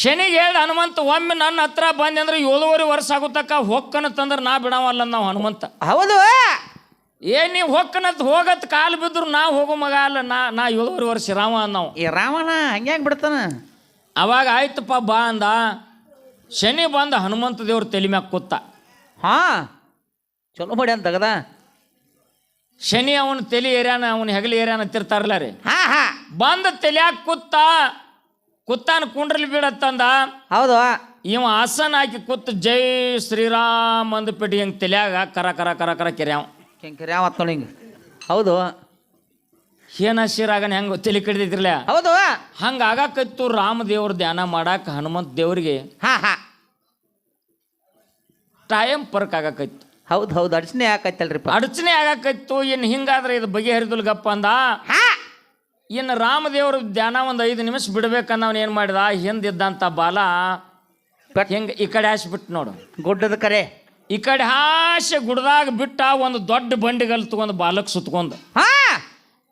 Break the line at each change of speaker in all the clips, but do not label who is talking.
ಶನಿಗೆ ಹೇಳ್ದ ಹನುಮಂತ ಒಮ್ಮೆ ನನ್ನ ಹತ್ರ ಬಂದೆ ಅಂದ್ರೆ ಏಳುವರೆ ವರ್ಷ ಆಗುತ್ತಕ್ಕ ಹೊಕ್ಕನ ತಂದ್ರೆ ನಾ ಬಿಡವಲ್ಲ ನಾವು ಹನುಮಂತ.
ಹೌದು.
ಏ ನೀವು ಹೊಕ್ಕನತ್ ಹೋಗತ್ ಕಾಲು ಬಿದ್ರು ನಾ ಹೋಗೋ ಮಗ ಅಲ್ಲ ನಾ ನಾ ಏಳುವರೆ ವರ್ಷ ರಾಮ ನಾವು
ಈ ರಾವಣ ಹಂಗ್ಯಾಂಗ್ ಬಿಡ್ತಾನ?
ಅವಾಗ ಆಯ್ತಪ್ಪ ಬಾ ಅಂದ. ಶನಿ ಬಂದ ಹನುಮಂತ ದೇವ್ರ ತಲೆ ಮ್ಯಾಗ ಕೂತ.
ಹಾ ಚಲೋ ಮಾಡಿ ಅಂತ ತಗದ
ಶನಿ ಅವನ ತಲೆ ಏರ್ಯಾನ ಅವನ ಹೆಗಲಿ ಏರ್ಯಾನ ತಿರ್ತಾರಲ್ಲ ರೀ.
ಹಾ ಹಾ.
ಬಂದ ತಲೆಯಾಗ ಕೂತ ಕುತ್ತಾನ ಕುಂಡ್ರಲಿ ಬೀಳತ್ತಂದ?
ಹೌದು.
ಇವ ಆಸನ ಹಾಕಿ ಕೂತ್ ಜೈ ಶ್ರೀರಾಮ್ ಅಂದ್ಬಿಟ್ಟು ಹಿಂಗೆ ತಲ್ಯಾಗ ಕರ ಕರ ಕರ ಕರ ಕೆರ್ಯಾವ.
ಕೆಂಕರಿ ಯಾವ ನೋಡಿ ಹಿಂಗೆ. ಹೌದು.
ಏನ ಶಿರಾಗನ ಹೆಂಗೆ ತಲೆ ಕಡಿದಿದ್ರಲ್ಲ
ಹೌದು.
ಹಂಗೆ ಆಗಾಕತ್ತು ರಾಮದೇವ್ರ ಧ್ಯಾನ ಮಾಡಾಕ ಹನುಮಂತ ದೇವ್ರಿಗೆ
ಹಾ ಹಾ.
ಟೈಮ್ ಪರ್ಕ್ ಆಗಾಕತ್ತು
ಹೌದು ಹೌದು. ಅಡಚಣೆ ಯಾಕೈತಲ್ರಿಪ್ಪ
ಅಡಚಣೆ ಆಗಾಕತ್ತು ಇನ್ ಹಿಂಗಾದ್ರೆ ಇದು ಬಗೆಹರಿದಲ್ಗಪ್ಪ ಅಂದ?
ಹಾ.
ಇನ್ನು ರಾಮದೇವ್ರ ಧ್ಯಾನ ಒಂದು ಐದು ನಿಮಿಷ ಬಿಡ್ಬೇಕಂದ ಅವನು ಏನು ಮಾಡಿದ? ಹಿಂದಿದ್ದಂಥ ಬಾಲ ಹೆಂಗೆ ಈ ಕಡೆ ಹಾಸಿಬಿಟ್ಟು ನೋಡು.
ಗುಡ್ಡದ ಕರೆ.
ಈ ಕಡೆ ಹಾಸಿ ಗುಡ್ದಾಗ ಬಿಟ್ಟ ಒಂದು ದೊಡ್ಡ ಬಂಡಿಗಲ್ ತಗೊಂಡು ಬಾಲಕ್ ಸುತ್ಕೊಂಡು.
ಹಾ!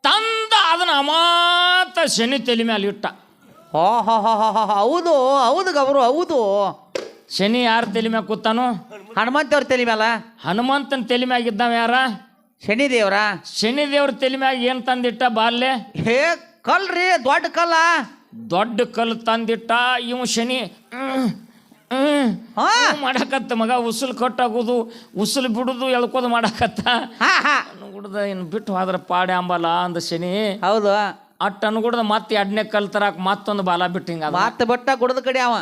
ತಂದ ಅದನ್ನ ಅಮಾತ ಶನಿ ತಲೆ ಮೇಲೆ ಇಟ್ಟ.
ಹೋ, ಹೌದು ಹೌದು ಗೌರು ಹೌದು.
ಶನಿ ಯಾರ ತಲೆ ಮ್ಯಾಗ ಕೂತಾನು?
ಹನುಮಂತವ್ರ ತಲೆ ಮ್ಯಾಲ.
ಹನುಮಂತನ ತಲೆ ಮ್ಯಾಗಿದ್ದಾವ ಯಾರ?
ಶನಿ ದೇವ್ರ
ಶನಿ ದೇವ್ರ ತಲೆ ಮ್ಯಾಗ ಏನು ತಂದಿಟ್ಟ ಬಾಲ್ಯ?
ಹೇ ಕಲ್ರಿ ದೊಡ್ಡ ಕಲ್ಲ.
ದೊಡ್ಡ ಕಲ್ಲು ತಂದಿಟ್ಟ ಇವ್ ಶನಿ ಹ್ಮ್, ಹ್ಮ್,
ಹಾ.
ಹ್ಮ್ ಮಾಡಕತ್ತ ಮಗ ಉಸುಲು ಕಟ್ಟಾಗೋದು ಉಸುಲು ಬಿಡುದು ಎಳ್ಕೋದು ಮಾಡಕತ್ತ.
ಹಾ ಹಾ.
ಅನ್ಗುಡ್ದ ಇನ್ನು ಬಿಟ್ಟು ಹೋದ್ರ ಪಾಡೆ ಅಂಬಲ್ಲ ಅಂದ ಶನಿ.
ಹೌದು.
ಅಟ್ ಅನ್ಗುಡ್ದ ಮತ್ತೆ ಎರಡನೇ ಕಲ್ ತರಾಕ ಮತ್ತೊಂದು ಬಾಲ ಬಿಟ್ಟು ಹಿಂಗ
ಮಾತು ಬಟ್ಟ ಗುಡ್ಡದ ಕಡೆ ಅವ.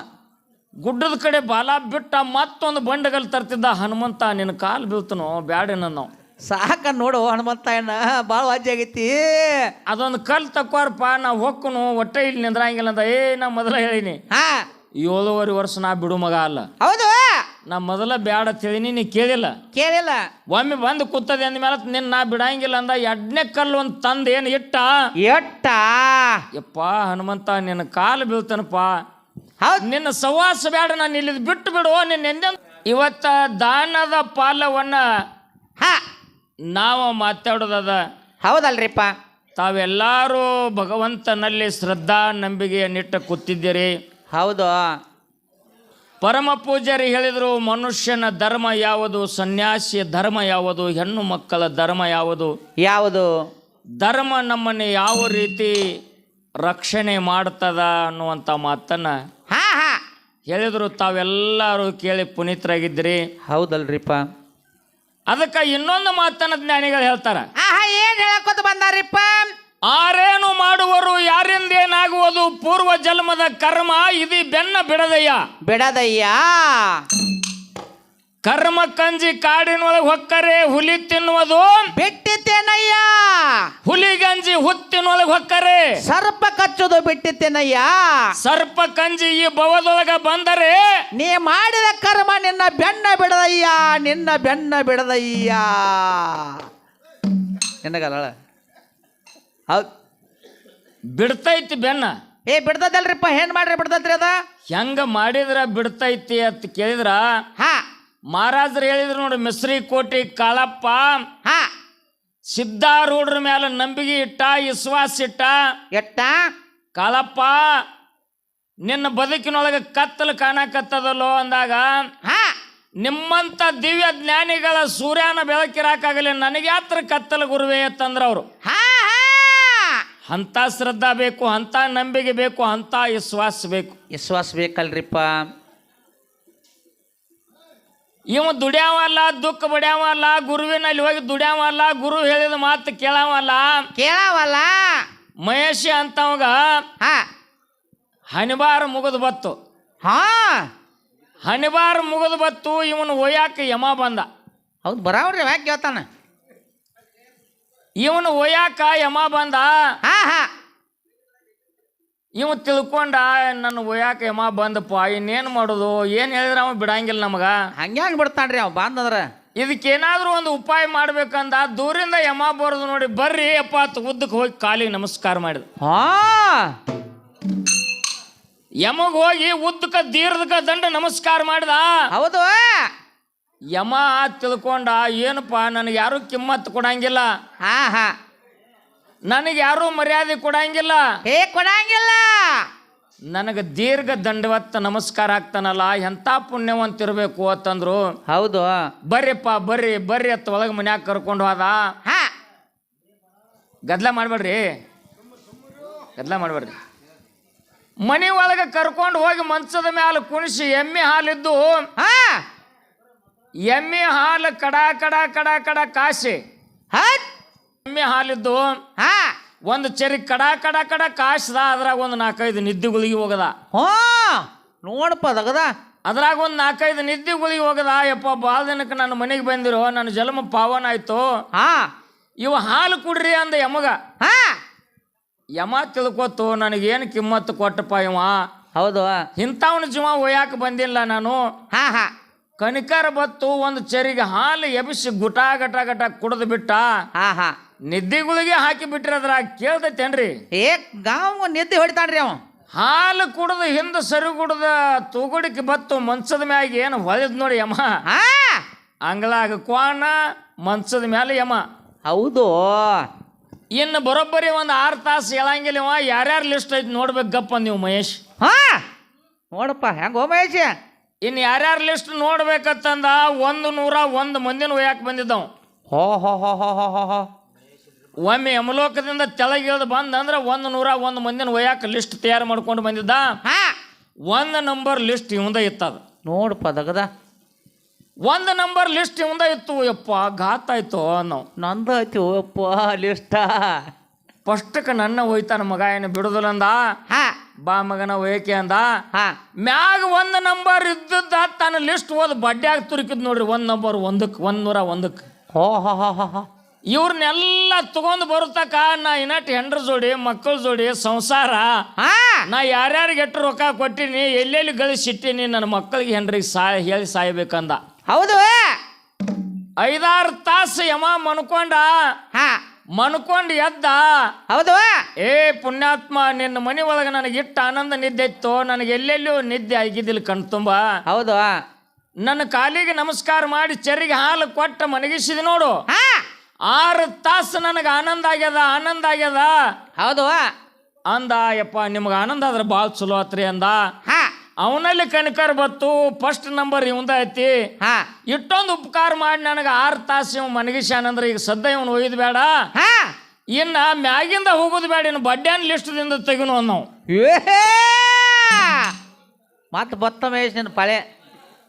ಗುಡ್ಡದ ಕಡೆ ಬಾಲ ಬಿಟ್ಟ ಮತ್ತೊಂದು ಬಂಡಗಲ್ ತರ್ತಿದ್ದ ಹನುಮಂತ ನಿನ್ನ ಕಾಲು ಬೀಳ್ತನೋ ಬ್ಯಾಡ ನಾವು
ಸಾಕ ನೋಡು ಹನುಮಂತ ಅಣ್ಣ ಭಾಳ ವಾಜ್ಯ ಆಗೈತಿ.
ಅದೊಂದು ಕಲ್ ತಕ್ಕೋರಪ್ಪ ನಾ ಹೊಕ್ಕನು ಹೊಟ್ಟೆ ಇಲ್ಲಿ ನಿಂದ್ರಂಗಿಲ್ಲ ಅಂತ ಏ ನಾ ಮೊದಲ ಹೇಳಿನಿ.
ಹಾ.
ಏಳುವರೆ ವರ್ಷ ನಾ ಬಿಡು ಮಗ ಅಲ್ಲ.
ಹೌದು.
ನಾ ಮೊದಲ ಬ್ಯಾಡ ತಿಳಿನಿ ನೀ ಕೇಳಿಲ್ಲ.
ಕೇಳಿಲ್ಲ.
ಒಮ್ಮೆ ಬಂದು ಕೂತದೆ ಅಂದ ಮೇಲೆ ನಿನ್ನ ನಾ ಬಿಡಂಗಿಲ್ಲ ಅಂದ ಎಡ್ನೇ ಕಲ್ಲು ಒಂದು ತಂದು ಏನು ಇಟ್ಟ?
ಎಟ್ಟ?
ಯಪ್ಪ ಹನುಮಂತ ನಿನ್ನ ಕಾಲು ಬೀಳ್ತಾನಪ್ಪ.
ಹೌದು.
ನಿನ್ನ ಸವಾಸ ಬ್ಯಾಡ ನಾನು ಇಲ್ಲಿ ಬಿಟ್ಟು ಬಿಡು ನಿನ್ನ ಎಂದ ಇವತ್ತ ದಾನದ ಪಾಲವನ್ನ
ಹಾ.
ನಾವು ಮಾತಾಡೋದದ
ಹೌದಲ್ರಿಪ್ಪ.
ತಾವೆಲ್ಲರೂ ಭಗವಂತನಲ್ಲಿ ಶ್ರದ್ಧಾ ನಂಬಿಕೆಯನ್ನಿಟ್ಟು ಕೂತಿದ್ದೀರಿ.
ಹೌದು.
ಪರಮ ಪೂಜಾರಿ ಹೇಳಿದರು ಮನುಷ್ಯನ ಧರ್ಮ ಯಾವುದು? ಸನ್ಯಾಸಿಯ ಧರ್ಮ ಯಾವುದು? ಹೆಣ್ಣು ಮಕ್ಕಳ ಧರ್ಮ ಯಾವುದು?
ಯಾವುದು?
ಧರ್ಮ ನಮ್ಮನ್ನು ಯಾವ ರೀತಿ ರಕ್ಷಣೆ ಮಾಡ್ತದ ಅನ್ನುವಂಥ ಮಾತನ್ನು
ಹಾ ಹಾ.
ಹೇಳಿದರು. ತಾವೆಲ್ಲರೂ ಕೇಳಿ ಪುನೀತರಾಗಿದ್ದೀರಿ.
ಹೌದಲ್ರಿಪ್ಪ.
ಅದಕ್ಕೆ ಇನ್ನೊಂದು ಮಾತನ್ನ ಜ್ಞಾನಿಗಳು ಹೇಳ್ತಾರ.
ಆಹಾ ಏನ್ ಹೇಳಕೋತ ಬಂದಾರಿಪ್ಪ?
ಆರೇನು ಮಾಡುವರು ಯಾರಿಂದ ಏನಾಗುವುದು ಪೂರ್ವ ಜನ್ಮದ ಕರ್ಮ ಇದು ಬೆನ್ನ ಬಿಡದಯ್ಯ.
ಬಿಡದಯ್ಯ?
ಕರ್ಮ ಕಂಜಿ ಕಾಡಿನೊಳಗೆ ಹೊಕ್ಕರೆ ಹುಲಿ ತಿನ್ನುವುದು.
ಬಿಟ್ಟಿತ್ತೇನಯ್ಯ
ಹುಲಿ ಗಂಜಿ ಹುತ್ತಿನೊಳಗೆ ಹೊಕ್ಕರೆ.
ಸರ್ಪ ಕಚ್ಚುದು ಬಿಟ್ಟಿತ್ತೇನಯ್ಯ
ಸರ್ಪ ಕಂಜಿ ಈ ಭವದೊಳಗ ಬಂದರೆ
ನೀ ಮಾಡಿದ ಕರ್ಮ ನಿನ್ನ ಬೆನ್ನ ಬಿಡದಯ್ಯ ನಿನ್ನ ಬೆನ್ನ ಬಿಡದಯ್ಯ. ನಿನಗಲ್ಲ ಹೌದು.
ಬಿಡ್ತೈತಿ ಬೆನ್ನ.
ಏ ಬಿಡ್ತದಲ್ರಿಪ್ಪ ಏನ್ ಮಾಡ್ರಿ ಬಿಡ್ತೈತ್ರಿ ಅದ?
ಹೆಂಗ ಮಾಡಿದ್ರ ಬಿಡ್ತೈತಿ ಅಂತ ಕೇಳಿದ್ರ?
ಹಾ.
ಮಹಾರಾಜರು ಹೇಳಿದ್ರು ನೋಡಿ ಮಿಸ್ರಿ ಕೋಟಿ ಕಾಳಪ್ಪ.
ಹಾ.
ಸಿದ್ಧಾರೂಢರ ಮೇಲೆ ನಂಬಿಕೆ ಇಟ್ಟ ವಿಶ್ವಾಸ ಇಟ್ಟ.
ಎಟ್ಟ?
ಕಾಳಪ್ಪ ನಿನ್ನ ಬದುಕಿನೊಳಗೆ ಕತ್ತಲು ಕಾಣಕತ್ತದಲ್ಲೋ ಅಂದಾಗ
ಹಾ.
ನಿಮ್ಮಂಥ ದಿವ್ಯ ಜ್ಞಾನಿಗಳ ಸೂರ್ಯನ ಬೆಳಕಿರಾಕಾಗಲಿ ನನಗೆ ಯಾತ್ರ ಕತ್ತಲು ಗುರುವೇ ಅಂತಂದ್ರ ಅವರು. ಅಂಥ ಶ್ರದ್ಧಾ ಬೇಕು ಅಂಥ ನಂಬಿಕೆ ಬೇಕು ಅಂಥ ವಿಶ್ವಾಸ ಬೇಕು.
ವಿಶ್ವಾಸ ಬೇಕಲ್ರಿಪ್ಪ.
ಇವ ದುಡ್ಯಾವಲ್ಲ ದುಃಖ ಬಡ್ಯಾವಲ್ಲ ಗುರುವಿನಲ್ಲಿ ಹೋಗಿ ದುಡ್ಯಾವಲ್ಲ ಗುರು ಹೇಳಿದ ಮಾತು ಕೇಳಾವಲ್ಲ.
ಕೇಳಾವಲ್ಲ.
ಮಹೇಶಿ ಅಂತವಾಗ
ಹಾ.
ಹನಿಬಾರ ಮುಗಿದು ಬತ್ತು.
ಹಾ.
ಹನಿಬಾರ ಮುಗಿದು ಬತ್ತು ಇವನು ಒಯ್ಯಾಕ ಯಮ ಬಂದ.
ಹೌದು ಬರಾವ್ರಿ ಯಾಕೆ ಕೇಳ್ತಾನ?
ಇವನು ಒಯ್ಯಾಕ ಯಮ ಬಂದ.
ಹಾ ಹಾ.
ಇವ ತಿಳ್ಕೊಂಡ ನನ್ನ ಒಯ್ಯಾಕ ಯಮ ಬಂದಪ್ಪ ಇನ್ನೇನು ಮಾಡೋದು? ಏನು ಹೇಳಿದ್ರೆ ಅವ ಬಿಡಂಗಿಲ್ಲ ನಮಗ?
ಹಂಗ್ಯಾಂಗ ಬಿಡ್ತಾನ್ರಿ ಅವ್ ಬಂದಂದ್ರ.
ಇದಕ್ಕೇನಾದ್ರೂ ಒಂದು ಉಪಾಯ ಮಾಡ್ಬೇಕಂದ ದೂರಿಂದ ಯಮ ಬರೋದು ನೋಡಿ ಬರ್ರಿ ಅಪ್ಪ ಉದ್ದಕ್ಕೆ ಹೋಗಿ ಕಾಲಿಗೆ ನಮಸ್ಕಾರ ಮಾಡಿದ.
ಹಾ.
ಯಮಗ್ ಹೋಗಿ ಉದ್ದಕ ದೀರ್ಘಕ ದಂಡ ನಮಸ್ಕಾರ ಮಾಡ್ದ.
ಹೌದು.
ಯಮ ತಿಳ್ಕೊಂಡ ಏನಪ್ಪ ನನಗೆ ಯಾರು ಕಿಮ್ಮತ್ ಕೊಡಂಗಿಲ್ಲ.
ಹಾ ಹಾ.
ನನಗೆ ಯಾರು ಮರ್ಯಾದೆ ಕೊಡಂಗಿಲ್ಲ.
ಹೇ ಕೊಡಂಗಿಲ್ಲ.
ನನಗೆ ದೀರ್ಘ ದಂಡವತ್ತ ನಮಸ್ಕಾರ ಆಗ್ತಾನಲ್ಲ ಎಂಥ ಪುಣ್ಯವಂತಿರ್ಬೇಕು? ಅಂತಂದ್ರು.
ಹೌದು.
ಬರ್ರಿಪ್ಪ ಬರ್ರಿ ಬರ್ರಿ ಅತ್ತ ಒಳಗೆ ಮನ್ಯಾಗ ಕರ್ಕೊಂಡು ಹೋದ.
ಹಾ.
ಗದ್ಲ ಮಾಡಬೇಡ್ರಿ. ಗದ್ಲ ಮಾಡಬೇಡ್ರಿ. ಮನೆ ಒಳಗೆ ಕರ್ಕೊಂಡು ಹೋಗಿ ಮಂಚದ ಮ್ಯಾಲ ಕುಣಿಸಿ ಎಮ್ಮೆ ಹಾಲಿದ್ದು
ಹಾ.
ಎಮ್ಮೆ ಹಾಲು ಕಡ ಕಡ ಕಡ ಕಡ ಕಾಸಿ. ಎಮ್ಮೆ ಹಾಲಿದ್ದು
ಹಾ.
ಒಂದು ಚರಿ ಕಡ ಕಡ ಕಡ ಕಾಸ್ದ ಅದ್ರಾಗ ಒಂದು ನಾಲ್ಕೈದು ನಿದ್ದಿಗಳಿಗೆ ಹೋಗದ.
ಹೋ ನೋಡಪ್ಪ ತಗದ
ಅದ್ರಾಗ ಒಂದು ನಾಲ್ಕೈದು ನಿದ್ದಿಗಳಿಗೆ ಹೋಗದ. ಯಪ್ಪ ಭಾಳ ದಿನಕ್ಕೆ ನನ್ನ ಮನೆಗೆ ಬಂದಿರೋ ನನ್ನ ಜನ್ಮ ಪಾವನ ಆಯ್ತು.
ಹಾ.
ಇವ ಹಾಲು ಕುಡ್ರಿ ಅಂದ ಯಮಗ.
ಹಾ.
ಯಮ ತಿಳ್ಕೊತು ನನಗೇನು ಕಿಮ್ಮತ್ತು ಕೊಟ್ಟಪ್ಪ ಇವ?
ಹೌದು.
ಇಂಥವನ ಜೀವ ಒಯ್ಯಾಕ ಬಂದಿಲ್ಲ ನಾನು.
ಹಾ ಹಾ.
ಕನಿಕರ ಬತ್ತು ಒಂದು ಚರಿಗೆ ಹಾಲು ಎಬಿಸಿ ಗುಟ ಗಟ ಗಟ ಕುಡಿದು ಬಿಟ್ಟ.
ಹಾ ಹಾ.
ನಿದ್ದೆಗಳಿಗೆ ಹಾಕಿ ಬಿಟ್ರಿ ಅದ್ರಾಗ ಕೇಳ್ತೈತೇನ್ರಿ?
ಏ ಗಾವ್ ನಿದ್ದೆ ಹೊಡಿತಾನ್ರಿ ಅವ.
ಹಾಲು ಕುಡಿದ ಹಿಂದೆ ಸರಿ ಕುಡ್ದ ತೂಗುಡಿಕೆ ಬತ್ತು ಮಂಚದ ಮ್ಯಾಗ ಏನು ಹೊಲಿದ್ ನೋಡಿ ಯಮ.
ಹಾ.
ಅಂಗಳಾಗ ಕ್ವಾಣ ಮಂಚದ ಮ್ಯಾಲೆ ಯಮ.
ಹೌದು.
ಇನ್ನು ಬರೋಬ್ಬರಿ ಒಂದು ಆರು ತಾಸು ಹೇಳಂಗಿಲ್ಲ ಇವ. ಯಾರ್ಯಾರು ಲಿಸ್ಟ್ ಐತಿ ನೋಡ್ಬೇಕು ಗಪ್ಪ ನೀವು ಮಹೇಶ್.
ಹಾ ನೋಡಪ್ಪ ಹೆಂಗ ಮಹೇಶ್?
ಇನ್ನು ಯಾರ್ಯಾರು ಲಿಸ್ಟ್ ನೋಡ್ಬೇಕತ್ತಂದ ಒಂದು ನೂರ ಒಂದು ಮಂದಿನ ಒಯ್ಯಾಕೆ ಬಂದಿದ್ದವು.
ಹೋ ಹೋ ಹೋ ಹೋ ಹೋ ಹೋ ಹೋ.
ಒಮ್ಮೆ ಯಮಲೋಕದಿಂದ ತೆಳಗಿಳಿದು ಬಂದಂದ್ರೆ ಒಂದು ನೂರ ಒಂದು ಮಂದಿನ ಒಯ್ಯಾಕ ಲಿಸ್ಟ್ ತಯಾರು ಮಾಡ್ಕೊಂಡು ಬಂದಿದ್ದ.
ಹಾ.
ಒಂದು ನಂಬರ್ ಲಿಸ್ಟ್ ಇವಂದ ಇತ್ತದ.
ನೋಡಪ್ಪ ದಗದ.
ಒಂದು ನಂಬರ್ ಲಿಸ್ಟ್ ಇವಂದ ಇತ್ತು ಯಪ್ಪ ಘಾತ ಆಯ್ತು ನಾವು
ನಂದು ಯಪ್ಪ ಲಿಸ್ಟ
ಫಸ್ಟಕ್ಕೆ ನನ್ನ ಹೋಯ್ತಾನ ಮಗ ಏನು ಬಿಡುದಿಲ್ಲ ಅಂದ? ಬಾ ಮಗನ ಒಯ್ಯಕೆ ಅಂದ? ಮ್ಯಾಗ ಒಂದು ನಂಬರ್ ಇದ್ದದ್ದ ತನ್ನ ಲಿಸ್ಟ್ ಓದ್ ಬಡ್ಡ್ಯಾಗ ತುರುಕಿದ್ ನೋಡ್ರಿ ಒಂದು ನಂಬರ್ ಒಂದಕ್ಕೆ ಒಂದು ನೂರ ಒಂದಕ್ಕೆ
ಹೋ ಹೋ ಹೋ ಹೋ ಹೋ.
ಇವ್ರನ್ನೆಲ್ಲ ತಗೊಂಡು ಬರುತ್ತಕ ನಾ ಇನ್ನಟ್ ಹೆಂಡ್ರ ಜೋಡಿ ಮಕ್ಕಳ ಜೋಡಿ ಸಂಸಾರ. ನಾ ಯಾರ್ಯಾರಿಗೆ ಎಟ್ಟು ರೊಕ್ಕ ಕೊಟ್ಟಿನಿ ಎಲ್ಲೆಲ್ಲಿ ಗಳಿಸಿಟ್ಟಿನಿ ನನ್ನ ಮಕ್ಕಳಿಗೆ ಹೆಂಡ್ರಿಗೆ ಸಾಯ್ ಹೇಳಿ ಸಾಯ್ಬೇಕಂದ.
ಹೌದು.
ಐದಾರು ತಾಸು ಯಮ ಮನ್ಕೊಂಡ
ಹಾ.
ಮನ್ಕೊಂಡು ಎದ್ದ.
ಹೌದು.
ಏ ಪುಣ್ಯಾತ್ಮ ನಿನ್ನ ಮನೆ ಒಳಗೆ ನನಗೆ ಇಟ್ಟ ಆನಂದ ನಿದ್ದೆ ಇತ್ತು? ನನಗೆ ಎಲ್ಲೆಲ್ಲೂ ನಿದ್ದೆ ಆಗಿದ್ದಿಲ್ಲ ಕಣ್ತುಂಬ
ಹೌದು.
ನನ್ನ ಕಾಲಿಗೆ ನಮಸ್ಕಾರ ಮಾಡಿ ಚರಿಗೆ ಹಾಲು ಕೊಟ್ಟ ಮನಗಿಸಿದ ನೋಡು.
ಹಾ.
ಆರು ತಾಸು ನನಗೆ ಆನಂದ ಆಗ್ಯದ ಆನಂದ ಆಗ್ಯದ.
ಹೌದು.
ಅಂದ ಯಪ್ಪ ನಿಮ್ಗೆ ಆನಂದ ಆದ್ರೆ ಭಾಳ ಚಲೋ ಆತ್ರಿ ಅಂದ.
ಹಾ.
ಅವನಲ್ಲಿ ಕನಕರ್ ಬತ್ತು ಫಸ್ಟ್ ನಂಬರ್ ಇವಂದ ಐತಿ.
ಹಾ.
ಇಷ್ಟೊಂದು ಉಪಕಾರ ಮಾಡಿ ನನಗೆ ಆರು ತಾಸು ಇವ್ ಮನಗಿಸ್ಯಾನಂದ್ರೆ ಈಗ ಸದ್ಯ ಇವನು ಒಯ್ದು ಬೇಡ.
ಹಾ.
ಇನ್ನು ಮ್ಯಾಗಿಂದ ಹೋಗೋದು ಬೇಡ ಇನ್ನು ಬಡ್ಡ್ಯಾನ್ ಲಿಸ್ಟ್ದಿಂದ ತೆಗಿನು ನಾವು
ಮತ್ತೆ ಬತ್ತ ಮಹೇಶ್ ನಿನ್ನ ಪಳೆ.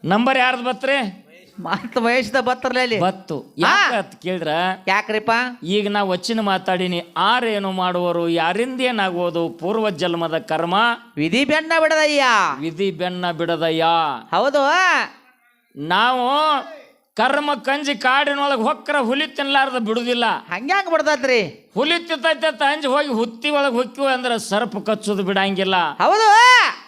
ನಂಬರ್ ಯಾರ್ದು ಬತ್ರಿ?
ಮತ್ತ ಮಹೇಶ್ದ ಬತ್ತರ್ಲ
ಬತ್ತು. ಯಾಕ ಅಂತ ಕೇಳಿದ್ರ
ಯಾಕ್ರಿಪ್ಪ?
ಈಗ ನಾ ವಚ್ಚಿನ ಮಾತಾಡೀನಿ. ಆರೇನು ಮಾಡುವರು? ಯಾರಿಂದ ಏನಾಗುವುದು ಪೂರ್ವ ಜನ್ಮದ ಕರ್ಮ?
ವಿಧಿ ಬೆನ್ನ ಬಿಡದಯ್ಯ.
ವಿಧಿ ಬೆನ್ನ ಬಿಡದಯ್ಯ.
ಹೌದು.
ನಾವು ಕರ್ಮ ಕಂಜಿ ಕಾಡಿನೊಳಗೆ ಹೊಕ್ಕರ ಹುಲಿ ತಿನ್ಲಾರ್ದ ಬಿಡುದಿಲ್ಲ.
ಹಂಗ್ಯಾಂಗ ಬಿಡ್ತೈತ್ರಿ
ಹುಲಿ ತಿತ್ತೈತೆ ಅಂಜಿ ಹೋಗಿ ಹುತ್ತಿ ಒಳಗೆ ಹೊಕ್ಕಿವ ಅಂದ್ರೆ ಸರ್ಪ ಕಚ್ಚೋದು ಬಿಡಂಗಿಲ್ಲ.
ಹೌದು.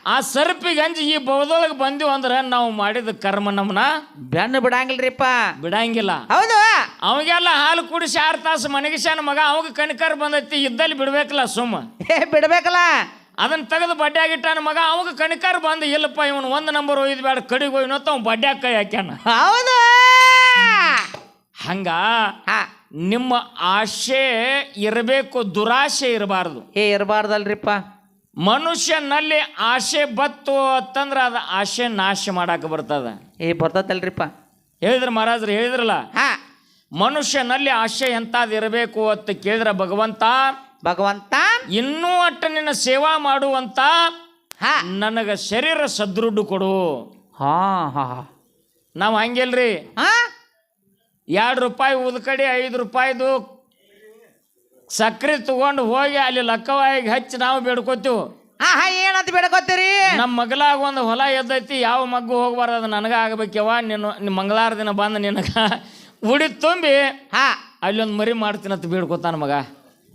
ಆ ಸರ್ಪಿಗೆ ಅಂಜಿ ಈ ಬೌದೊಳಗೆ ಬಂದಿವ್ ಅಂದ್ರೆ ನಾವು ಮಾಡಿದ ಕರ್ಮ ನಮ್ಮನ್ನ
ಬೆನ್ನು ಬಿಡಂಗಿಲ್ರಿಪ್ಪ.
ಬಿಡಂಗಿಲ್ಲ.
ಹೌದು.
ಅವಾಗೆಲ್ಲ ಹಾಲು ಕುಡಿಸಿ ಆರು ತಾಸು ಮನಗಿಸ್ಯಾನ ಮಗ ಅವಾಗ ಕಣ್ಕರ್ ಬಂದೈತಿ ಇದ್ದಲ್ಲಿ ಬಿಡ್ಬೇಕಲ್ಲ ಸುಮ್ಮ
ಏ ಬಿಡ್ಬೇಕಲ್ಲ.
ಅದನ್ನ ತೆಗೆದು ಬಡ್ಡ್ಯಾಗಿಟ್ಟಾನ ಮಗ ಅವಾಗ ಕಣಿಕಾರ ಬಂದು ಇಲ್ಲಪ್ಪ ಇವನು ಒಂದು ನಂಬರ್ ಒಯ್ದು ಬೇಡ ಕಡಿಗೆ ಹೋಯ್ನತ್ತ ಅವ್ನು ಬಡ್ಡ್ಯಾಗ ಕೈ ಹಾಕ್ಯಾನ.
ಹೌದು.
ಹಂಗ ನಿಮ್ಮ ಆಶೆ ಇರಬೇಕು ದುರಾಶೆ ಇರಬಾರ್ದು.
ಏ ಇರಬಾರ್ದಲ್ರಿಪ್ಪ.
ಮನುಷ್ಯನಲ್ಲಿ ಆಶೆ ಬತ್ತು ಅಂತಂದ್ರೆ ಅದು ಆಶೆ ನಾಶ ಮಾಡಾಕ ಬರ್ತದ.
ಏ ಬರ್ತದಲ್ರಿಪ್ಪ.
ಹೇಳಿದ್ರ ಮಹಾರಾಜ್ರು ಹೇಳಿದ್ರಲ್ಲ?
ಹಾ.
ಮನುಷ್ಯನಲ್ಲಿ ಆಶೆ ಎಂತಾದ್ ಇರಬೇಕು ಅಂತ ಕೇಳಿದ್ರ ಭಗವಂತ?
ಭಗವಂತ
ಇನ್ನೂ ಅಟ್ಟ ನಿನ್ನ ಸೇವಾ ಮಾಡುವಂತ
ಹಾ.
ನನಗೆ ಶರೀರ ಸದೃಢ ಕೊಡು.
ಹಾ ಹಾ
ನಾವು ಹಂಗಿಲ್ರಿ?
ಹಾ
ಎರಡು ರೂಪಾಯಿ ಉದ್ಕಡಿ ಐದು ರೂಪಾಯಿದು ಸಕ್ರೆ ತಗೊಂಡು ಹೋಗಿ ಅಲ್ಲಿ ಲಕ್ಕವಾಗಿ ಹಚ್ಚಿ ನಾವು ಬೇಡ್ಕೋತೀವಿ.
ಹಾ ಹಾ ಏನಂತ ಬೇಡ್ಕೋತೀರಿ?
ನಮ್ಮ ಮಗಲಾಗ ಒಂದು ಹೊಲ ಎದ್ದೈತಿ ಯಾವ ಮಗ್ಗು ಹೋಗ್ಬಾರ್ದು ಅದು ನನಗೆ ಆಗ್ಬೇಕವ ನಿನ್ನ ನಿಮ್ಮ ಮಂಗಳಾರ ದಿನ ಬಂದು ನಿನಗೆ ಉಡಿ ತುಂಬಿ
ಹಾ.
ಅಲ್ಲೊಂದು ಮರಿ ಮಾಡ್ತೀನಂತ ಬೇಡ್ಕೋತಾನ ಮಗ.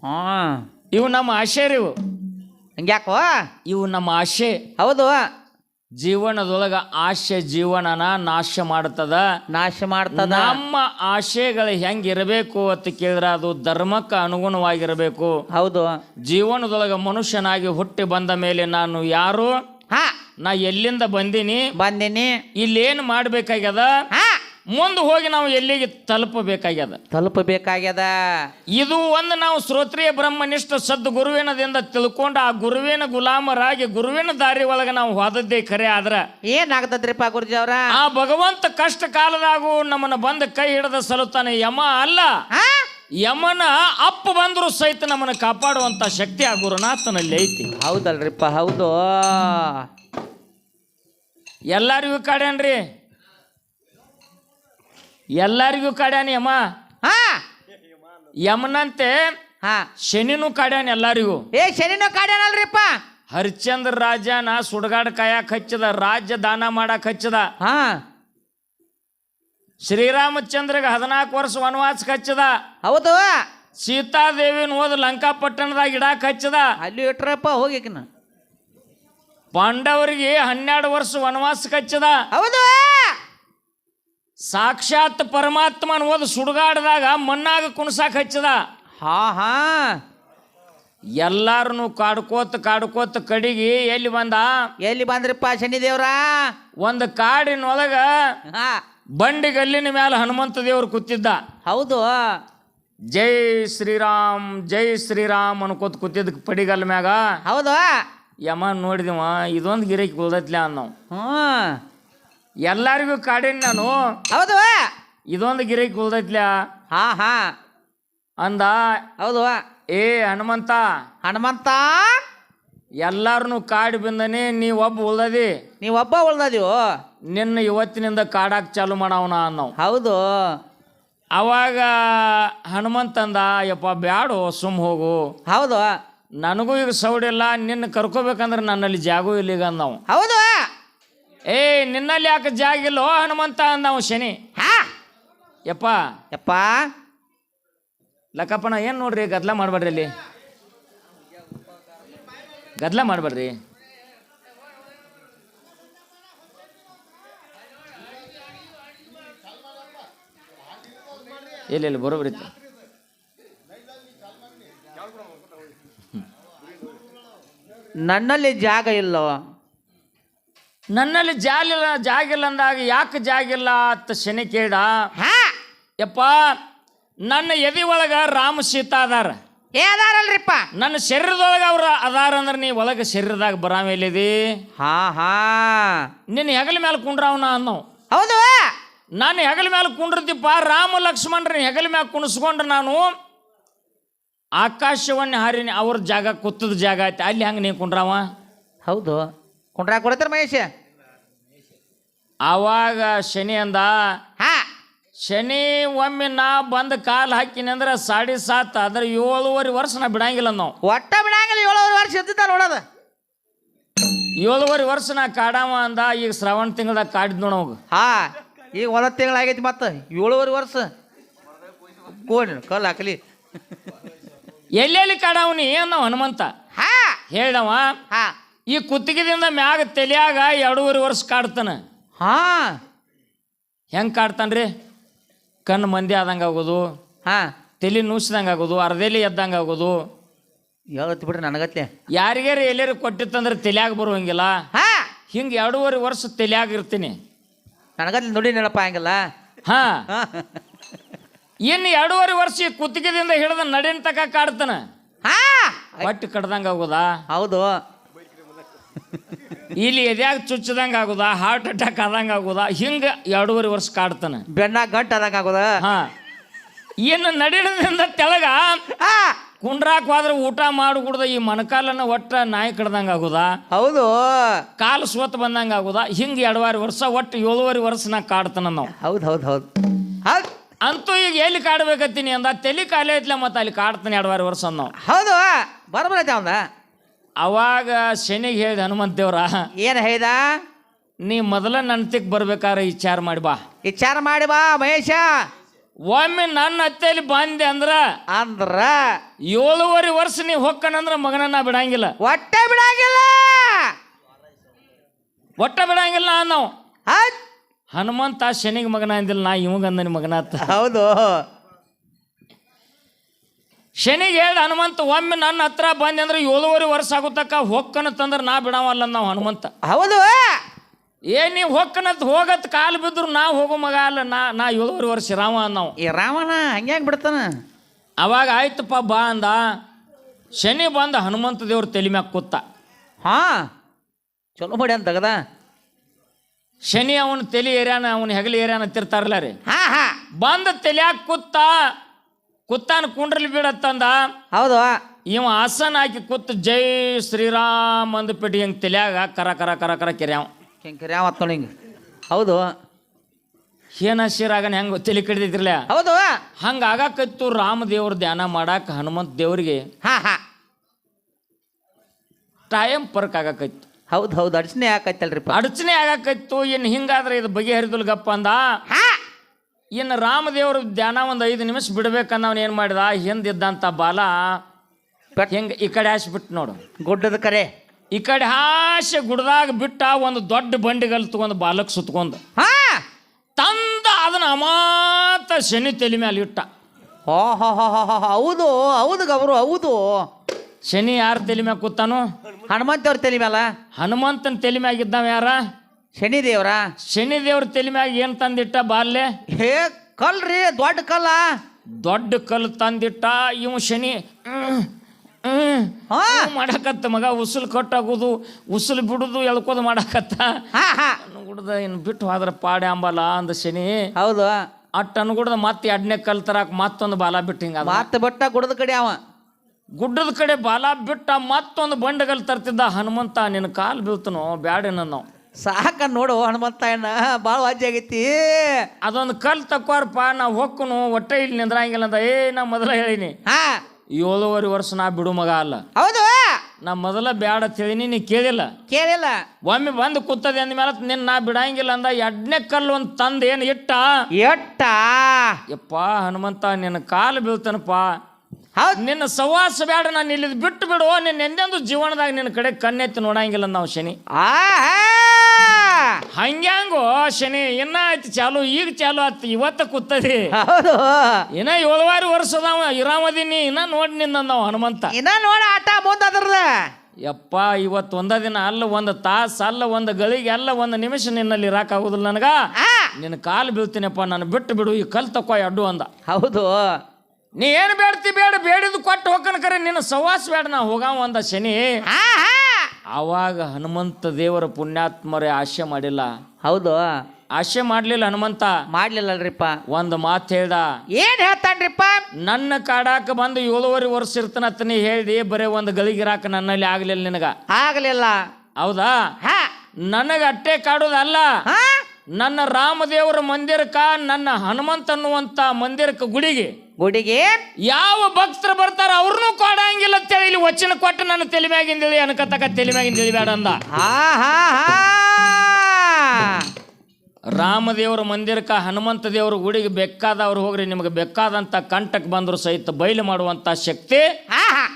ಹಾ.
ಇವು ನಮ್ಮ ಆಶೆ ರೀ ಇವು.
ಹಂಗ್ಯಾಕೋ?
ಇವು ನಮ್ಮ ಆಶೆ.
ಹೌದು.
ಜೀವನದೊಳಗ ಆಶೆ ಜೀವನನ ನಾಶ ಮಾಡ್ತದ.
ನಾಶ ಮಾಡ್ತದ.
ನಮ್ಮ ಆಶೆಗಳು ಹೆಂಗಿರಬೇಕು ಅಂತ ಕೇಳಿದ್ರೆ ಅದು ಧರ್ಮಕ್ಕೆ ಅನುಗುಣವಾಗಿರಬೇಕು.
ಹೌದು.
ಜೀವನದೊಳಗ ಮನುಷ್ಯನಾಗಿ ಹುಟ್ಟಿ ಬಂದ ಮೇಲೆ ನಾನು ಯಾರು?
ಹಾ.
ನಾ ಎಲ್ಲಿಂದ ಬಂದೀನಿ?
ಬಂದಿನಿ.
ಇಲ್ಲೇನು ಮಾಡ್ಬೇಕಾಗ್ಯದ?
ಹಾ.
ಮುಂದೆ ಹೋಗಿ ನಾವು ಎಲ್ಲಿಗೆ ತಲುಪಬೇಕಾಗ್ಯದ?
ತಲುಪಬೇಕಾಗ್ಯದ?
ಇದು ಒಂದು ನಾವು ಶ್ರೋತ್ರಿಯ ಬ್ರಹ್ಮನಿಷ್ಠ ಸದ್ದು ಗುರುವಿನದಿಂದ ತಿಳ್ಕೊಂಡು ಆ ಗುರುವಿನ ಗುಲಾಮರಾಗಿ ಗುರುವಿನ ದಾರಿ ಒಳಗೆ ನಾವು ಹೋದದ್ದೇ ಖರೆ ಆದ್ರ
ಏನಾಗ್ತದ್ರಿಪ್ಪ ಗುರುಜಿ ಅವರ?
ಆ ಭಗವಂತ ಕಷ್ಟ ಕಾಲದಾಗೂ ನಮ್ಮನ್ನ ಬಂದ ಕೈ ಹಿಡಿದ ಸಲುತ್ತಾನೆ ಯಮ ಅಲ್ಲ. ಯಮನ ಅಪ್ಪ ಬಂದರೂ ಸಹಿತ ನಮ್ಮನ್ನ ಕಾಪಾಡುವಂತ ಶಕ್ತಿ ಆ ಗುರುನಾಥನಲ್ಲಿ ಐತಿ.
ಹೌದಲ್ರಿಪ್ಪ ಹೌದು.
ಎಲ್ಲರಿಗೂ ಕಾಡ್ಯಾನ್ರಿ? ಎಲ್ಲರಿಗೂ ಕಾಡ್ಯಾನ ಯಮ
ಹಾ.
ಯಮನಂತೆ
ಹಾ.
ಶನಿನೂ ಕಾಡ್ಯಾನ ಎಲ್ಲರಿಗೂ.
ಏ ಶನಿನೂ ಕಾಡ್ಯಾನಲ್ರಿಪ್ಪ.
ಹರಿಶ್ಚಂದ್ರ ರಾಜನ ಸುಡಗಾಡ ಕಾಯಕ್ ಹಚ್ಚದ ರಾಜ್ಯ ದಾನ ಮಾಡಕ್ ಹಚ್ಚದ.
ಹಾ.
ಶ್ರೀರಾಮಚಂದ್ರಗೆ ಹದಿನಾಲ್ಕು ವರ್ಷ ವನವಾಸ ಹಚ್ಚದ.
ಹೌದು.
ಸೀತಾದೇವಿನ ಹೋದ ಲಂಕಾಪಟ್ಟಣದಾಗ ಇಡಾಕ್ ಹಚ್ಚದ.
ಅಲ್ಲಿ ಇಟ್ರಪ್ಪ ಹೋಗಿಕಿನ
ಪಾಂಡವರಿಗೆ ಹನ್ನೆರಡು ವರ್ಷ ವನವಾಸ ಹಚ್ಚದ.
ಹೌದು.
ಸಾಕ್ಷಾತ್ ಪರಮಾತ್ಮನ ಅನ್ನೋದು ಸುಡುಗಾಡದಾಗ ಮಣ್ಣಾಗ ಕುಣಸಾಕ್ ಹಚ್ಚದ.
ಹಾ ಹಾ.
ಎಲ್ಲಾರನು ಕಾಡ್ಕೋತ ಕಾಡ್ಕೋತ ಕಡಿಗಿ ಎಲ್ಲಿ ಬಂದ?
ಎಲ್ಲಿ ಬಂದ್ರಿಪ್ಪ ಶನಿ ದೇವ್ರ?
ಒಂದು ಕಾಡಿನೊಳಗ
ಹಾ.
ಬಂಡಿ ಗಲ್ಲಿನ ಮೇಲೆ ಹನುಮಂತ ದೇವ್ರು ಕೂತಿದ್ದ.
ಹೌದು.
ಜೈ ಶ್ರೀರಾಮ್ ಜೈ ಶ್ರೀರಾಮ್ ಅನ್ಕೋತ ಕೂತಿದ್ದ ಪಡಿಗಲ್ ಮ್ಯಾಗ.
ಹೌದು.
ಯಮ ನೋಡಿದವ ಇದೊಂದು ಗಿರಕಿ ಉಳ್ದತ್ಲ ಅನ್ನೋ.
ಹ್ಮ್.
ಎಲ್ಲರಿಗೂ ಕಾಡಿನ ನಾನು.
ಹೌದು.
ಇದೊಂದು ಗಿರಿ ಕುಲ್ದೈತ್ಲ
ಹಾ ಹಾ.
ಅಂದ
ಹೌದು.
ಏ ಹನುಮಂತ
ಹನುಮಂತ
ಎಲ್ಲಾರನು ಕಾಡಿ ಬಂದನೆ ನೀ ಒಬ್ಬ ಉಳ್ದದಿ.
ನೀ ಒಬ್ಬ ಉಳ್ದದಿವು
ನಿನ್ನ ಇವತ್ತಿನಿಂದ ಕಾಡಾಕ್ ಚಾಲು ಮಾಡವನ ಅನ್ನೋ.
ಹೌದು.
ಅವಾಗ ಹನುಮಂತ ಅಂದ ಯಪ್ಪ ಬ್ಯಾಡು ಸುಮ್ ಹೋಗು.
ಹೌದು.
ನನಗೂ ಈಗ ಸೌಡಿಲ್ಲ ನಿನ್ನ ಕರ್ಕೋಬೇಕಂದ್ರೆ ನನ್ನಲ್ಲಿ ಜಾಗೂ ಇಲ್ಲಿಗ ಅಂದವು
ಹೌದು.
ಏ ನಿನ್ನಲ್ಲಿ ಯಾಕೆ ಜಾಗ ಇಲ್ಲೋ ಹನುಮಂತ ಅಂದವ ಶನಿ.
ಹಾ?
ಯಪ್ಪ.
ಯಪ್ಪ?
ಲಕ್ಕಪ್ಪನ ಏನು ನೋಡ್ರಿ ಗದ್ಲ ಮಾಡಬೇಡ್ರಿ ಅಲ್ಲಿ ಗದ್ಲ ಮಾಡಬೇಡ್ರಿ. ಇಲ್ಲ ಇಲ್ಲಿ ಬರೋಬ್ರಿ.
ನನ್ನಲ್ಲಿ ಜಾಗ ಇಲ್ಲೋ?
ನನ್ನಲ್ಲಿ ಜಾಲಿಲ್ಲ ಜಾಗಿಲ್ಲ ಅಂದಾಗ ಯಾಕೆ ಜಾಗಿಲ್ಲ ಅಂತ ಶನಿ ಕೇಳ
ಹಾ.
ಯಪ್ಪ ನನ್ನ ಎದಿ ಒಳಗ ರಾಮ ಸೀತಾ ಅದಾರ.
ಏ ಅದಾರಲ್ರಿಪ್ಪ.
ನನ್ನ ಶರೀರದೊಳಗ ಅವ್ರ ಅದಾರ ಅಂದ್ರೆ ನೀ ಒಳಗ ಶರೀರದಾಗ ಬರಾಮೇಲಿದಿ
ಹಾ ಹಾ.
ನಿನ್ನ ಹೆಗಲ ಮೇಲೆ ಕುಂಡ್ರವನ ಅನ್ನೋ.
ಹೌದು.
ನಾನು ಹೆಗಲ ಮೇಲೆ ಕುಂಡ್ರದಿಪ್ಪ ರಾಮ ಲಕ್ಷ್ಮಣ್ರ ಹೆಗಲ ಮ್ಯಾಲ ಕುಣಿಸ್ಕೊಂಡು ನಾನು ಆಕಾಶವನ್ನ ಹಾರಿನಿ ಅವ್ರ ಜಾಗ ಕುತ್ತದ ಜಾಗ ಐತೆ ಅಲ್ಲಿ ಹಂಗೆ ನೀ ಕುಂಡ್ರವ?
ಹೌದು. ಕುಂಡ್ರಾ ಕೊಡ್ತಾರ ಮಹೇಶ?
ಆವಾಗ ಶನಿ ಅಂದ
ಹಾ.
ಶನಿ ಒಮ್ಮೆ ನಾ ಬಂದು ಕಾಲು ಹಾಕಿನಿ ಅಂದ್ರೆ ಸಾಡಿ ಸಾತ್ ಅದ್ರ ಏಳುವರೆ ವರ್ಷ ನಾ ಬಿಡಂಗಿಲ್ಲ ನಾವು.
ಒಟ್ಟ ಬಿಡಂಗಿಲ್ಲ ಏಳುವರೆ ವರ್ಷ ಇದ್ದಿದ್ದ ನೋಡೋದು.
ಏಳುವರೆ ವರ್ಷ ನಾ ಕಾಡವ ಅಂದ ಈಗ ಶ್ರಾವಣ ತಿಂಗಳದಾಗ ಕಾಡಿದ್ ನೋಡ
ಹಾ ಈಗ ಒಂದತ್ತು ತಿಂಗಳಾಗೈತಿ ಮತ್ತೆ ಏಳುವರೆ ವರ್ಷ. ಕೋಣ ಕಲ್ ಹಾಕಲಿ.
ಎಲ್ಲೆಲ್ಲಿ ಕಾಡವನಿ ನಾವು ಹನುಮಂತ.
ಹಾ.
ಹೇಳವ
ಹಾ.
ಈ ಕುತ್ತಿಗೆದಿಂದ ಮ್ಯಾಗ ತಲೆಯಾಗ ಎರಡೂವರೆ ವರ್ಷ ಕಾಡ್ತಾನೆ.
ಹಾ.
ಹೆಂಗೆ ಕಾಡ್ತಾನ್ರಿ? ಕಣ್ಣು ಮಂದಿ ಆದಂಗೆ ಆಗೋದು
ಹಾ.
ತಲೆ ನೂಸ್ದಂಗೆ ಆಗೋದು ಅರ್ಧೆಲಿ ಎದ್ದಂಗೆ ಆಗೋದು.
ಯಾವತ್ತು ಬಿಡ್ರಿ ನನಗತ್ತೆ
ಯಾರಿಗಾರ ಎಲ್ಲಾರು ಕೊಟ್ಟಿತ್ತಂದ್ರೆ ತಲೆಯಾಗ ಬರುವಂಗಿಲ್ಲ.
ಹಾ.
ಹಿಂಗೆ ಎರಡೂವರೆ ವರ್ಷ ತಲೆಯಾಗ ಇರ್ತೀನಿ.
ನನಗತ್ತೆ ನೋಡಿ ನೆನಪ ಹಂಗಿಲ್ಲ
ಹಾ.
ಹಾ.
ಇನ್ನು ಎರಡೂವರೆ ವರ್ಷ ಈ ಕುತ್ತಿಗೆದಿಂದ ಹಿಡಿದ ನಡಿನ ತಕ ಕಾಡ್ತಾನ.
ಹಾ.
ಹೊಟ್ಟೆ ಕಡ್ದಂಗೆ ಆಗೋದಾ?
ಹೌದು.
ಇಲ್ಲಿ ಎದ್ಯಾಗ ಚುಚ್ಚದಂಗೆ ಆಗೋದಾ ಹಾರ್ಟ್ ಅಟ್ಯಾಕ್ ಆದಂಗೆ ಆಗುದ ಹಿಂಗೆ ಎರಡೂವರೆ ವರ್ಷ ಕಾಡ್ತಾನೆ.
ಬೆನ್ನ ಗಂಟ್ ಆದಂಗೆ ಆಗುದ.
ಹಾ. ಏನು ನಡಿನದಿಂದ ತೆಳಗ ಕುಂಡ್ರಾಕ್ ಹೋದ್ರೆ ಊಟ ಮಾಡ್ಬಿಡ್ದ ಈ ಮೊಣಕಾಲನ್ನ ಒಟ್ಟ ನಾಯಿ ಕಡ್ದಂಗೆ ಆಗುದ.
ಹೌದು.
ಕಾಲು ಸೋತ್ ಬಂದಂಗೆ ಆಗುದ ಹಿಂಗೆ ಎರಡುವರೆ ವರ್ಷ ಒಟ್ಟು ಏಳುವರೆ ವರ್ಷ ನಾ ಕಾಡ್ತಾನ ನಾವು.
ಹೌದು ಹೌದು ಹೌದು. ಹೌದು.
ಅಂತೂ ಈಗ ಎಲ್ಲಿ ಕಾಡ್ಬೇಕತ್ತೀನಿ ಅಂದ ತಲೆ ಕಾಲೇ ಐತ್ಲ ಮತ್ತೆ ಅಲ್ಲಿ ಕಾಡ್ತಾನೆ ಎರಡುವರೆ ವರ್ಷ ನಾವು
ಹೌದು. ಬರಬರೈತೆ ಅವಂದ
ಅವಾಗ ಶನಿಗೆ ಹೇಳಿದ ಹನುಮಂತ ದೇವ್ರ
ಏನು ಹೇಳ್ದ?
ನೀ ಮೊದಲ ನನ್ತಿಕ್ ಬರ್ಬೇಕಾದ್ರೆ ವಿಚಾರ ಮಾಡಿ ಬಾ.
ವಿಚಾರ ಮಾಡಿ ಬಾ ಮಹೇಶ.
ಒಮ್ಮೆ ನನ್ನ ಹತ್ತೆಯಲ್ಲಿ ಬಂದೆ ಅಂದ್ರ
ಅಂದ್ರ?
ಏಳುವರೆ ವರ್ಷ ನೀವು ಹೊಕ್ಕನಂದ್ರ ಮಗನನ್ನ ಬಿಡಂಗಿಲ್ಲ.
ಹೊಟ್ಟೆ ಬಿಡಂಗಿಲ್ಲ.
ಒಟ್ಟ ಬಿಡಂಗಿಲ್ಲ ನಾವು ಹನುಮಂತ ಶನಿಗೆ ಮಗನ ಅಂದಿಲ್ಲ ನಾ ಇವಂಗಂದನಿ ಮಗನ
ಹೌದು.
ಶನಿಗೆ ಹೇಳ್ದ ಹನುಮಂತ ಒಮ್ಮೆ ನನ್ನ ಹತ್ರ ಬಂದೆ ಅಂದ್ರೆ ಏಳುವರೆ ವರ್ಷ ಆಗುತ್ತಕ್ಕ ಹೊಕ್ಕನ ತಂದ್ರೆ ನಾ ಬಿಡವಲ್ಲ ನಾವು ಹನುಮಂತ.
ಹೌದು.
ಏ ನೀವು ಹೊಕ್ಕನತ್ ಹೋಗತ್ ಕಾಲು ಬಿದ್ರು ನಾ ಹೋಗೋ ಮಗ ಅಲ್ಲ ನಾ ನಾ ಏಳುವರೆ ವರ್ಷ ರಾಮ ನಾವು.
ಈ ರಾಮನ ಹಂಗ್ಯಾಕ್ ಬಿಡ್ತಾನ?
ಅವಾಗ ಆಯ್ತಪ್ಪ ಬಾ ಅಂದ. ಶನಿ ಬಂದ ಹನುಮಂತ ದೇವ್ರ ತಲೆ ಮ್ಯಾಗ ಕೂತ.
ಹಾ ಚಲೋ ಮಾಡಿ ಅಂತ ತಗದ.
ಶನಿ ಅವನ ತಲೆ ಏರ್ಯಾನ ಅವನ ಹೆಗಲಿ ಏರ್ಯಾನ ತಿರ್ತಾರಲ್ಲ ರೀ.
ಹಾ ಹಾ.
ಬಂದ ತಲ್ಯಾಗ ಕೂತ ಕುತ್ತಾನ ಕುಂಡ್ರಲಿ ಬೀಳತ್ತಂದ?
ಹೌದು.
ಇವ ಆಸನ ಹಾಕಿ ಕೂತ್ ಜೈ ಶ್ರೀರಾಮ್ ಅಂದ್ಬಿಟ್ಟು ಹಿಂಗೆ ತಲೆಯಾಗ ಕರ ಕರ ಕರ ಕರ ಕೆರ್ಯಾವ.
ಹಿಂಗೆ ಯಾವ ನೋಡಿ ಹಿಂಗೆ. ಹೌದು.
ಏನ ಶಿರಾಗನ ಹೆಂಗೆ ತಲೆ ಕಡಿದಿದ್ರಲ್ಲ
ಹೌದು.
ಹಂಗೆ ಆಗಾಕತ್ತು ರಾಮದೇವ್ರ ಧ್ಯಾನ ಮಾಡಾಕ ಹನುಮಂತ ದೇವ್ರಿಗೆ
ಹಾ ಹಾ.
ಟೈಮ್ ಪರ್ಕ್ ಆಗಾಕತ್ತು.
ಹೌದು ಹೌದು. ಅಡಚಣೆ ಯಾಕೈತಲ್ರಿಪ್ಪ
ಅಡಚಣೆ ಆಗಾಕತ್ತು ಇನ್ನು ಹಿಂಗಾದ್ರೆ ಇದು ಬಗೆಹರಿದಲ್ಗಪ್ಪ ಅಂದ?
ಹಾ.
ಇನ್ನು ರಾಮದೇವರು ಧ್ಯಾನ ಒಂದು ಐದು ನಿಮಿಷ ಬಿಡ್ಬೇಕನ್ನವನು ಏನು ಮಾಡಿದ? ಹಿಂದಿದ್ದಂಥ ಬಾಲ ಹೆಂಗೆ ಈ ಕಡೆ ಹಾಸ್ಬಿಟ್ಟು ನೋಡು.
ಗುಡ್ಡದ ಕರೆ.
ಈ ಕಡೆ ಹಾಸಿ ಗುಡ್ದಾಗ ಬಿಟ್ಟ ಒಂದು ದೊಡ್ಡ ಬಂಡಿಗಲ್ ತಗೊಂಡು ಬಾಲಕ್ಕೆ ಸುತ್ಕೊಂಡು.
ಹಾ!
ತಂದ ಅದನ್ನ ಅಮಾತ ಶನಿ ತಲೆ ಮೇಲೆ ಇಟ್ಟ.
ಓ ಹೌದು ಹೌದು ಗೌರು ಹೌದು.
ಶನಿ ಯಾರ ತಲೆ ಮ್ಯಾಗ ಕೂತಾನು?
ಹನುಮಂತವ್ರ ತಲೆ ಮ್ಯಾಲ.
ಹನುಮಂತನ ತಲೆ ಮ್ಯಾಗ ಇದ್ದಾವ ಯಾರ?
ಶನಿ ದೇವ್ರ
ಶನಿ ದೇವ್ರ ತಲೆ ಮ್ಯಾಗ ಏನು ತಂದಿಟ್ಟ ಬಾಲ್ಯ?
ಹೇ ಕಲ್ರಿ ದೊಡ್ಡ ಕಲ್ಲ.
ದೊಡ್ಡ ಕಲ್ಲು ತಂದಿಟ್ಟ ಇವ ಶನಿ ಮಾಡಾಕತ್ತ ಮಗ ಉಸುಲು ಕಟ್ಟಾಗೋದು ಉಸುಲು ಬಿಡುದು ಎಳ್ಕೋದು ಮಾಡಾಕತ್ತ. ಅನ್ಗುಡ್ದ ಇನ್ನು ಬಿಟ್ಟು ಹೋದ್ರ ಪಾಡೆ ಅಂಬಲ್ಲ ಅಂದ ಶನಿ.
ಹೌದು.
ಅಟ್ ಅನ್ಗುಡ್ದ ಮತ್ತೆ ಎರಡನೇ ಕಲ್ ತರಾಕ ಮತ್ತೊಂದು ಬಾಲ ಬಿಟ್ಟು ಹಿಂಗ
ಮಾತು ಬಟ್ಟ ಗುಡ್ಡದ ಕಡೆ ಅವ.
ಗುಡ್ಡದ ಕಡೆ ಬಾಲ ಬಿಟ್ಟ ಮತ್ತೊಂದು ಬಂಡಗಲ್ ತರ್ತಿದ್ದ ಹನುಮಂತ ನಿನ್ನ ಕಾಲು ಬೀಳ್ತನೋ ಬ್ಯಾಡ ನಾವು
ಸಾಕ ನೋಡು ಹನುಮಂತ ಅಣ್ಣ ಭಾಳ ವಾಜ್ಯ ಆಗೈತಿ.
ಅದೊಂದು ಕಲ್ ತಕ್ಕೋರ್ಪ ನಾ ಹೊಕ್ಕನು ಹೊಟ್ಟೆ ಇಲ್ಲಿ ನಿಂದ್ರಂಗಿಲ್ಲ ಅಂತ ಏ ನಾ ಮೊದಲ ಹೇಳಿನಿ.
ಹಾ.
ಏಳುವರೆ ವರ್ಷ ನಾ ಬಿಡು ಮಗ ಅಲ್ಲ.
ಹೌದು.
ನಾ ಮೊದಲ ಬ್ಯಾಡ ಅಂತ ಹೇಳಿನಿ ನೀ ಕೇಳಿಲ್ಲ?
ಕೇಳಿಲ್ಲ.
ಒಮ್ಮೆ ಬಂದು ಕೂತದೆ ಅಂದ್ಮೇಲೆ ನಿನ್ನ ನಾ ಬಿಡಂಗಿಲ್ಲ ಅಂದ ಎಡ್ನೇ ಕಲ್ಲು ಒಂದು ತಂದು ಏನು ಇಟ್ಟ?
ಎಟ್ಟ?
ಯಪ್ಪ ಹನುಮಂತ ನಿನ್ನ ಕಾಲು ಬೀಳ್ತಾನಪ್ಪ.
ಹೌದು.
ನಿನ್ನ ಸವಾಸ ಬೇಡ ನಾನು ಇಲ್ಲಿ ಬಿಟ್ಟು ಬಿಡು. ನಿನ್ನ ಎಂದೆಂದು ಜೀವನದಾಗ ನಿನ್ನ ಕಡೆ ಕಣ್ಣೆತ್ತಿ ನೋಡಂಗಿಲ್ಲ ನಾವು ಶನಿ.
ಆ
ಹಂಗ್ಯಾಂಗೋ ಶನಿ ಇನ್ನ ಆಯ್ತು ಚಾಲು ಈಗ ಚಾಲು ಆಯ್ತು ಇವತ್ತ ಕೂತದಿ.
ಹೌದು.
ಇನ್ನ ಏಳುವಾರು ವರ್ಷದ ಇರಾಮದಿನಿ ಇನ್ನ ನೋಡಿ ನಿನ್ನ ನಾವು ಹನುಮಂತ.
ಇನ್ನ ನೋಡ ಆಟ ಮುಂದ ಅದ್ರದ.
ಯಪ್ಪ ಇವತ್ತು ಒಂದ ದಿನ ಅಲ್ಲ ಒಂದು ತಾಸು ಅಲ್ಲ ಒಂದು ಗಳಿಗೆ ಅಲ್ಲ ಒಂದು ನಿಮಿಷ ನಿನ್ನಲ್ಲಿ ಇರಾಕಾಗುದಿಲ್ಲ ನನಗ. ನಿನ್ನ ಕಾಲು ಬೀಳ್ತೀನಪ್ಪ ನಾನು ಬಿಟ್ಟು ಬಿಡು ಈ ಕಲ್ ತಕೋ ಅಡ್ಡು ಅಂದ.
ಹೌದು.
ನೀ ಏನು ಬೇಡ್ತಿ ಬೇಡ ಬೇಡಿದ್ದು ಕೊಟ್ಟು ಹೋಗ್ಕನ ಕರೆ ನಿನ್ನ ಸವಾಸ ಬೇಡ ನಾ ಹೋಗಾವ ಒಂದ ಶನಿ. ಆವಾಗ ಹನುಮಂತ ದೇವರ ಪುಣ್ಯಾತ್ಮರೇ ಆಶೆ ಮಾಡಿಲ್ಲ.
ಹೌದು.
ಆಶೆ ಮಾಡಲಿಲ್ಲ ಹನುಮಂತ?
ಮಾಡ್ಲಿಲ್ಲಲ್ರಿಪ್ಪ.
ಒಂದು ಮಾತು ಹೇಳ್ದ.
ಏನ್ ಹೇಳ್ತಾನ್ರಿಪ್ಪ?
ನನ್ನ ಕಾಡಾಕ ಬಂದು ಏಳುವರೆ ವರ್ಷ ಇರ್ತನತ್ತ ನೀ ಹೇಳ್ದಿ ಬರೀ ಒಂದು ಗಳಿಗಿರಾಕ ನನ್ನಲ್ಲಿ ಆಗಲಿಲ್ಲ ನಿನಗ.
ಆಗ್ಲಿಲ್ಲ.
ಹೌದಾ?
ಹಾ.
ನನಗ ಅಟ್ಟೆ ಕಾಡೋದಲ್ಲ.
ಹಾ.
ನನ್ನ ರಾಮದೇವರ ಮಂದಿರಕ್ಕ ನನ್ನ ಹನುಮಂತ ಅನ್ನುವಂತ ಮಂದಿರಕ್ಕೆ ಗುಡಿಗೆ.
ಗುಡಿಗೆ?
ಯಾವ ಭಕ್ತರು ಬರ್ತಾರ ಅವ್ರನ್ನೂ ಕೊಡಂಗಿಲ್ಲ ಅಂತೇಳಿ ಇಲ್ಲಿ ವಚನ ಕೊಟ್ಟು ನನ್ನ ತಲೆ ಮ್ಯಾಗಿಂದ ಅನ್ಕತಕ್ಕ ತಲೆ ಮ್ಯಾಗಿಂದ ಬೇಡ ಅಂದ.
ಹಾ ಹಾ ಹಾ.
ರಾಮದೇವರ ಮಂದಿರಕ್ಕ ಹನುಮಂತ ದೇವ್ರ ಗುಡಿಗೆ ಬೇಕಾದವ್ರು ಹೋಗ್ರಿ ನಿಮಗೆ ಬೇಕಾದಂಥ ಕಂಟಕ್ ಬಂದ್ರು ಸಹಿತ ಬಯಲು ಮಾಡುವಂಥ ಶಕ್ತಿ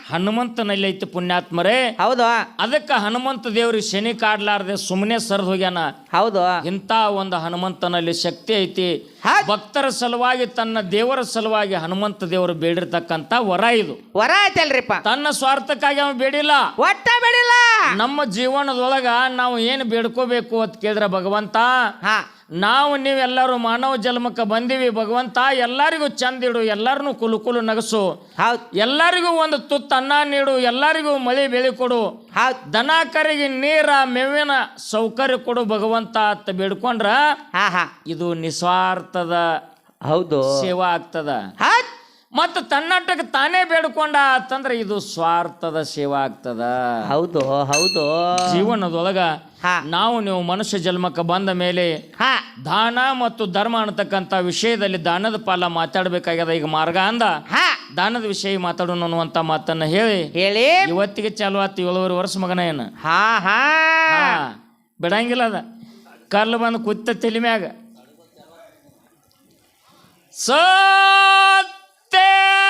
ಹನುಮಂತನಲ್ಲಿ ಐತಿ ಪುಣ್ಯಾತ್ಮರೇ.
ಹೌದು.
ಅದಕ್ಕೆ ಹನುಮಂತ ದೇವ್ರಿಗೆ ಶನಿ ಕಾಡ್ಲಾರ್ದೆ ಸುಮ್ಮನೆ ಸರ್ದ್ ಹೋಗ್ಯಾನ.
ಹೌದು.
ಇಂಥ ಒಂದು ಹನುಮಂತನಲ್ಲಿ ಶಕ್ತಿ ಐತಿ. ಭಕ್ತರ ಸಲುವಾಗಿ ತನ್ನ ದೇವರ ಸಲುವಾಗಿ ಹನುಮಂತ ದೇವರು ಬೇಡಿರ್ತಕ್ಕಂತ ವರ ಇದು.
ವರ ಐತಲ್ರಿಪ್ಪ.
ತನ್ನ ಸ್ವಾರ್ಥಕ್ಕಾಗಿ ಅವ ಬೇಡಿಲ್ಲ.
ಒಟ್ಟ ಬೇಡಿಲ್ಲ.
ನಮ್ಮ ಜೀವನದೊಳಗ ನಾವು ಏನು ಬೇಡ್ಕೋಬೇಕು ಅಂತ ಕೇಳಿದ್ರೆ ಭಗವಂತ
ಹಾ.
ನಾವು ನೀವೆಲ್ಲರೂ ಮಾನವ ಜನ್ಮಕ್ಕೆ ಬಂದೀವಿ ಭಗವಂತ ಎಲ್ಲರಿಗೂ ಚಂದ ಇಡು ಎಲ್ಲರನ್ನೂ ಕುಲು ಕುಲು ನಗಸು. ಎಲ್ಲರಿಗೂ ಒಂದು ತುತ್ತ ಅನ್ನ ನೀಡು ಎಲ್ಲರಿಗೂ ಮಳೆ ಬೆಳೆ ಕೊಡು. ದನ ಕರಿಗೆ ನೀರ ಮೇವಿನ ಸೌಕರ್ಯ ಕೊಡು ಭಗವಂತ ಅಂತ ಬೇಡ್ಕೊಂಡ್ರ
ಹಾ ಹಾ.
ಇದು ನಿಸ್ವಾರ್ಥದ
ಹೌದು.
ಸೇವಾ ಆಗ್ತದ. ಮತ್ತು ತನ್ನಟ್ಟಕ್ಕೆ ತಾನೇ ಬೇಡ್ಕೊಂಡ ಅಂತಂದ್ರೆ ಇದು ಸ್ವಾರ್ಥದ ಸೇವ ಆಗ್ತದ.
ಹೌದು ಹೌದು.
ಜೀವನದೊಳಗ ನಾವು ನೀವು ಮನುಷ್ಯ ಜನ್ಮಕ್ಕೆ ಬಂದ ಮೇಲೆ
ಹಾ.
ದಾನ ಮತ್ತು ಧರ್ಮ ಅನ್ನತಕ್ಕಂಥ ವಿಷಯದಲ್ಲಿ ದಾನದ ಪಾಲ ಮಾತಾಡಬೇಕಾಗ್ಯದ. ಈಗ ಮಾರ್ಗ ಅಂದ.
ಹಾ.
ದಾನದ ವಿಷಯ ಮಾತಾಡೋಣ ಅನ್ನುವಂತ ಮಾತನ್ನ ಹೇಳಿ.
ಹೇಳಿ.
ಇವತ್ತಿಗೆ ಚಾಲು ಆತು ಏಳುವರೆ ವರ್ಷ ಮಗನ ಏನು?
ಹಾ ಹಾ.
ಬಿಡಂಗಿಲ್ಲ ಅದ. ಕಲ್ಲು ಬಂದು ಕುತ್ತ ತಲೆ ಮ್ಯಾಗ. ಸತ್ಯದ there.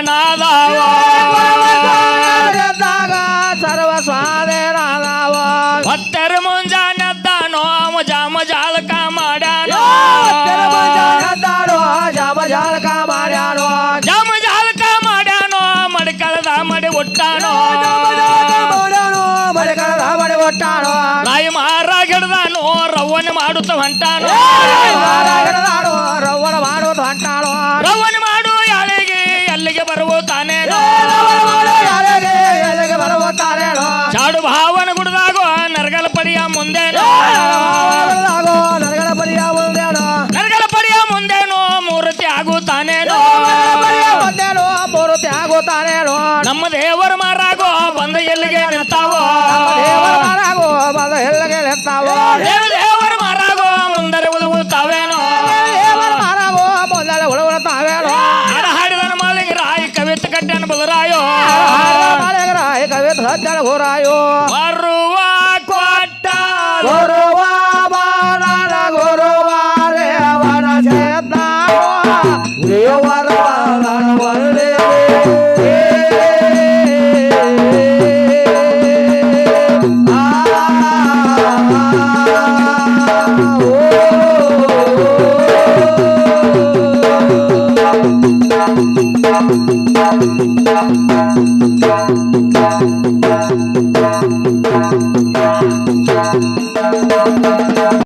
நாதாவா